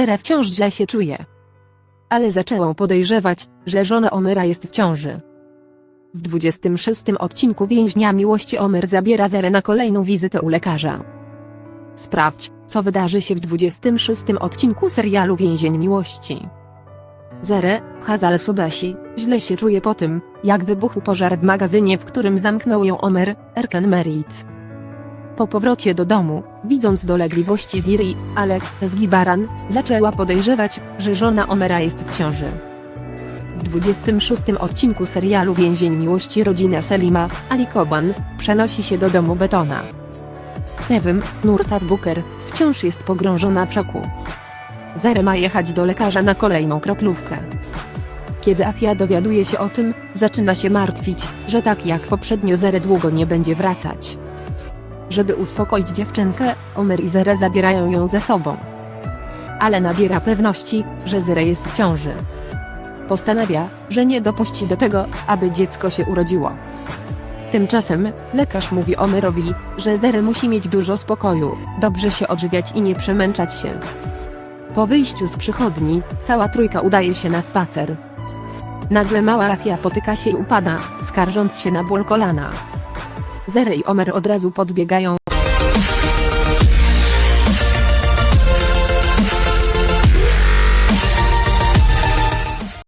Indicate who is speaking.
Speaker 1: Zere wciąż źle się czuje. Ale zaczęłam podejrzewać, że żona Omera jest w ciąży. W 26 odcinku Więźnia Miłości Omer zabiera Zerę na kolejną wizytę u lekarza. Sprawdź, co wydarzy się w 26 odcinku serialu Więzień Miłości. Zere, Hazal Subasi, źle się czuje po tym, jak wybuchł pożar w magazynie, w którym zamknął ją Omer, Erken Merit. Po powrocie do domu, widząc dolegliwości Ziri, ale z Gibaran, zaczęła podejrzewać, że żona Omera jest w ciąży. W 26 odcinku serialu Więzień Miłości rodzina Selima, Ali Koban, przenosi się do domu Betona. Sevim, Nursat Booker, wciąż jest pogrążona w szoku. Zere ma jechać do lekarza na kolejną kroplówkę. Kiedy Asia dowiaduje się o tym, zaczyna się martwić, że tak jak poprzednio Zere długo nie będzie wracać. Żeby uspokoić dziewczynkę, Omer i Zere zabierają ją ze sobą. Ale nabiera pewności, że Zere jest w ciąży. Postanawia, że nie dopuści do tego, aby dziecko się urodziło. Tymczasem, lekarz mówi Omerowi, że Zere musi mieć dużo spokoju, dobrze się odżywiać i nie przemęczać się. Po wyjściu z przychodni, cała trójka udaje się na spacer. Nagle mała Asia potyka się i upada, skarżąc się na ból kolana. Zere i Omer od razu podbiegają,